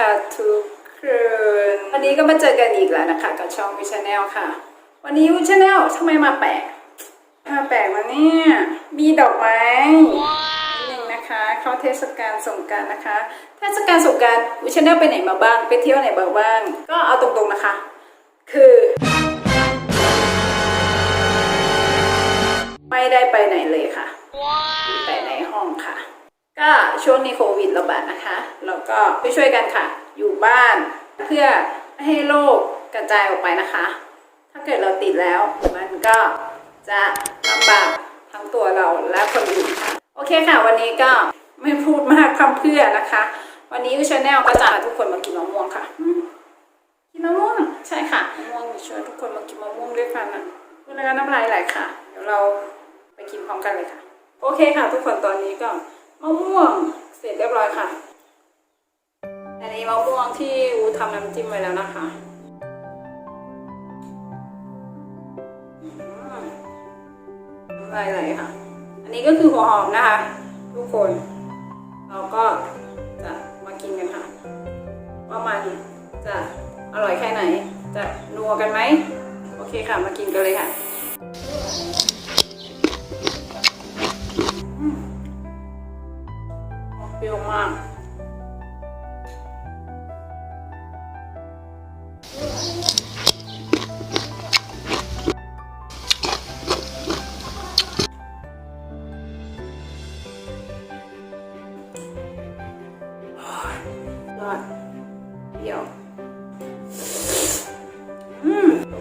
ค่ะทุกคนวันนี้ก็มาเจอกันอีกแล้วนะคะกับช่องวิชาแนลค่ะ วันนี้วิชาแนลทำไมมาแปลกมาแปลกวันนี้มีดอกไม้นิดนึงนะคะ เข้าเทศกาลสงกรารนะคะ เทศกาลสงกรารวิชาแนลไปไหนมาบ้างไปเที่ยวไหนมาบ้าง ก็เอาตรงๆนะคะ คือไม่ได้ไปไหนเลยค่ะอยู่แต่ในห้องค่ะ ก็ช่วงนี้โควิดระบาดนะคะ เราก็ไปช่วยกันค่ะ อยู่บ้านเพื่อไม่ให้โรคกระจายออกไปนะคะ ถ้าเกิดเราติดแล้วมันก็จะลำบากทั้งตัวเราและคนอื่นค่ะโอเคค่ะ วันนี้ก็ไม่พูดมากพร่ำเพื่อนะคะ วันนี้วิชาแนลก็จะพาทุกคนมากินมะม่วงค่ะกินมะม่วงใช่ค่ะมะม่วงชวนทุกคนมากินมะม่วงด้วยกันนะพูดแล้วก็น้ำลายไหลค่ะ เดี๋ยวเราไปกินพร้อมกันเลยค่ะ โอเคค่ะ ทุกคนตอนนี้ก็ มะม่วงเสร็จเรียบร้อยค่ะ อันนี้มะม่วงที่อูทำน้ำจิ้มไว้แล้วนะคะอืมน้ำลยไหลค่ะ อันนี้ก็คือหัวหอมนะคะ ทุกคน เราก็จะมากินกันค่ะ ว่ามันจะอร่อยแค่ไหน จะนัวกันไหม โอเคค่ะ มากินกันเลยค่ะ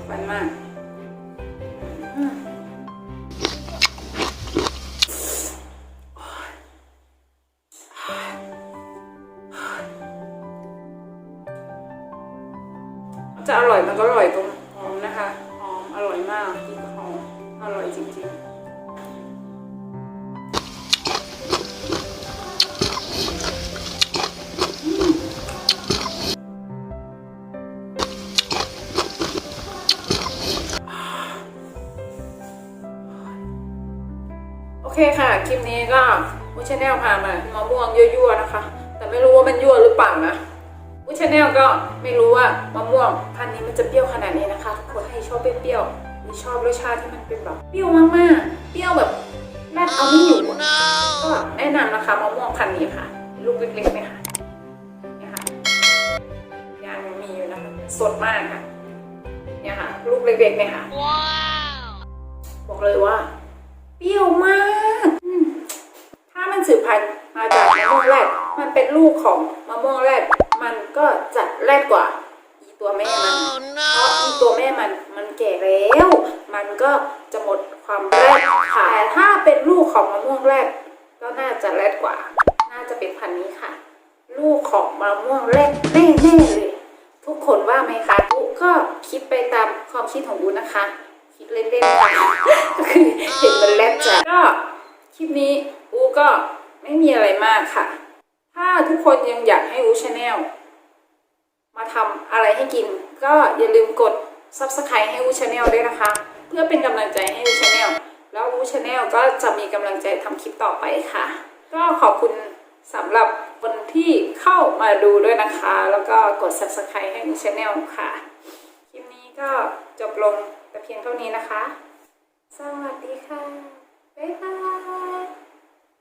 มันมากจะอร่อยมันก็อร่อยตรงหอมนะคะ หอมอร่อยมากกินหอมอร่อยจริงๆ เคค่ะ คลิปนี้ก็วูชาแนลพามามะม่วงยั่วๆนะคะ แต่ไม่รู้ว่ามันยั่วหรือเปล่านะวูชาแนลก็ไม่รู้ว่ามะม่วงพันธุ์นี้มันจะเปรี้ยวขนาดนี้นะคะทุกคนให้ชอบเปรี้ยวๆหรือชอบรสชาติที่มันเป็นแบบเปรี้ยวมากๆ เปรี้ยวแบบแม่เอาไม่อยู่อะก็แนะนำนะคะมะม่วงพันธุ์นี้ค่ะ ลูกเล็กๆเนี่ยค่ะเนี่ยค่ะยังมีอยู่นะคะสดมากค่ะเนี่ยค่ะ ลูกเล็กๆเนี่ยค่ะบอกเลยว่า เปรี้ยวมากอืมถ้ามันสืบพันธุ์มาจากมะม่วงแรดมันเป็นลูกของมะม่วงแรดมันก็จะแรดกว่าอีตัวแม่มัน เพราะอีตัวแม่มันมันแก่แล้ว มันก็จะหมดความแรดค่ะแต่ถ้าเป็นลูกของมะม่วงแรดก็น่าจะแรดกว่า น่าจะเป็นพันธุ์นี้ค่ะ ลูกของมะม่วงแรดแน่ๆเลย ทุกคนว่าไหมคะอุก็คิดไปตามความคิดของอุนะคะ คิดเล่นๆค่ะก็คือเห็นมันแลบจ้ะก็คลิปนี้อูก็ไม่มีอะไรมากค่ะ ถ้าทุกคนยังอยากให้อูชาแนลมาทำอะไรให้กิน ก็อย่าลืมกด subscribe ให้อูชาแนลด้วยนะคะ เพื่อเป็นกำลังใจให้อูชาแนลแล้วอูชาแนลก็จะมีกำลังใจทำคลิปต่อไปค่ะ ก็ขอบคุณสำหรับคนที่เข้ามาดูด้วยนะคะ แล้วก็กด subscribe ให้อูชาแนลค่ะ ก็จบลงแต่เพียงเท่านี้นะคะ สวัสดีค่ะ บ๊ายบาย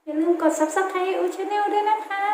อย่าลืมกด subscribe อูชาแนลด้วยนะคะ